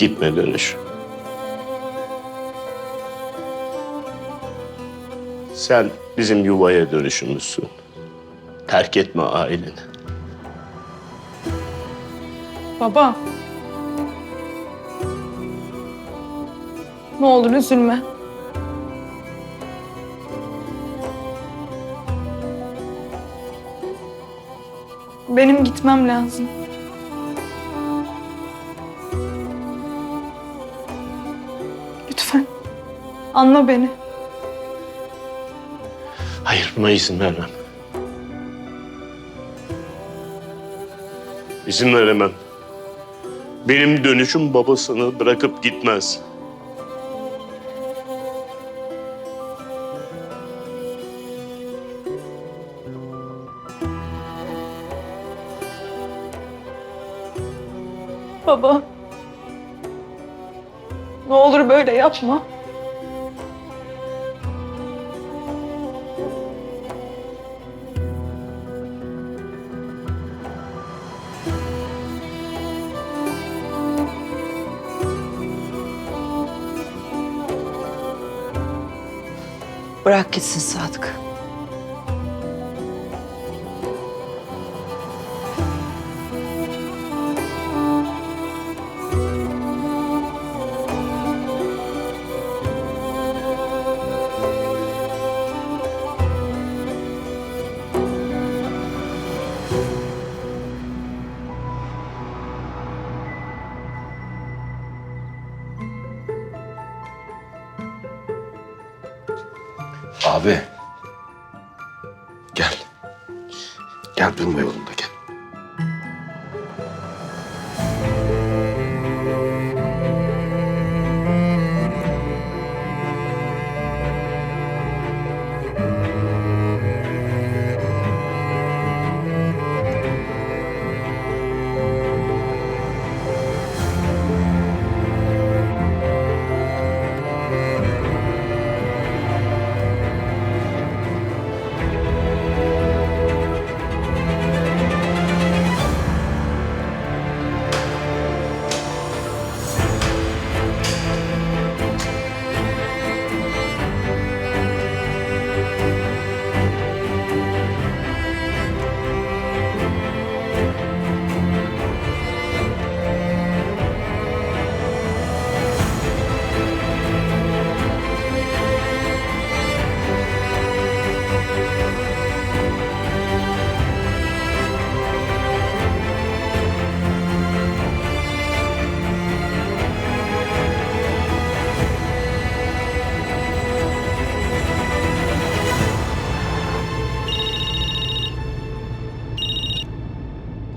Gitme dönüş. Sen bizim yuvaya dönüşümüzsün. Terk etme aileni. Baba. Ne olur üzülme. Benim gitmem lazım. Anla beni. Hayır buna izin vermem. İzin veremem. Benim dönüşüm babasını bırakıp gitmez. Baba. Ne olur böyle yapma. Bırak gitsin Sadık. Abi. Gel. Gel durma yolunda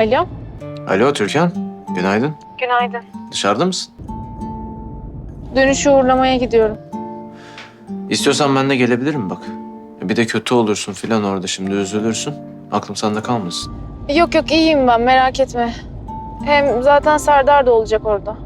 Alo. Alo Türkan. Günaydın. Günaydın. Dışarıda mısın? Dönüşü uğurlamaya gidiyorum. İstiyorsan ben de gelebilirim bak. Bir de kötü olursun filan orada şimdi üzülürsün. Aklım sende kalmasın. Yok yok iyiyim ben merak etme. Hem zaten Serdar da olacak orada.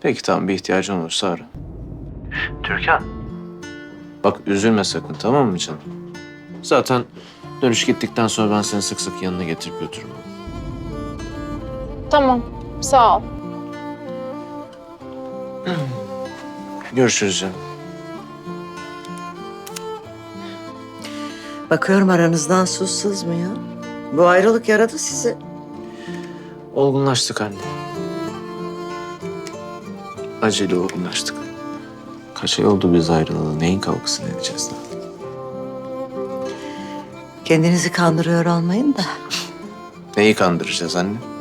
Peki tamam bir ihtiyacın olursa ara. Türkan. Bak üzülme sakın tamam mı canım? Zaten dönüş gittikten sonra ben seni sık sık yanına getirip götürürüm. Tamam sağ ol. Görüşürüz canım. Bakıyorum aranızdan su sızmıyor. Bu ayrılık yaradı sizi. Olgunlaştık anne. Acele olgunlaştık. Kaç ay oldu biz ayrılalı? Neyin kavgasını edeceğiz daha? Kendinizi kandırıyor olmayın da. Neyi kandıracağız anne?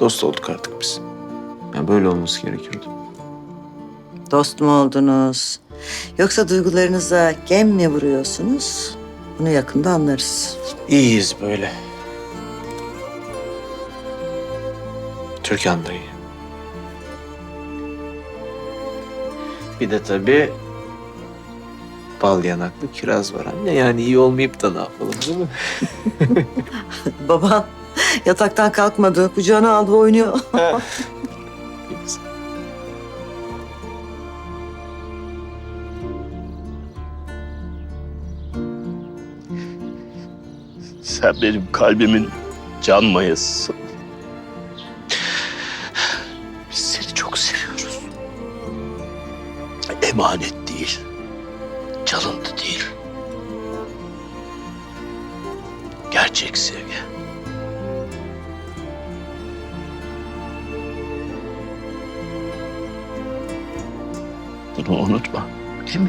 Dost olduk artık biz. Ya böyle olması gerekiyordu. Dost mu oldunuz? Yoksa duygularınıza gem mi vuruyorsunuz? Bunu yakında anlarız. İyiyiz böyle. Türkan da iyi. Bir de tabii bal yanaklı kiraz var anne. Yani iyi olmayıp da ne yapalım değil mi? Baban yataktan kalkmadı. Kucağına aldı oynuyor. Sen benim kalbimin can mayasısın. Biz seni çok seviyoruz. emanet değil. Çalıntı değil. Gerçek sevgi. Bunu unutma. Değil mi?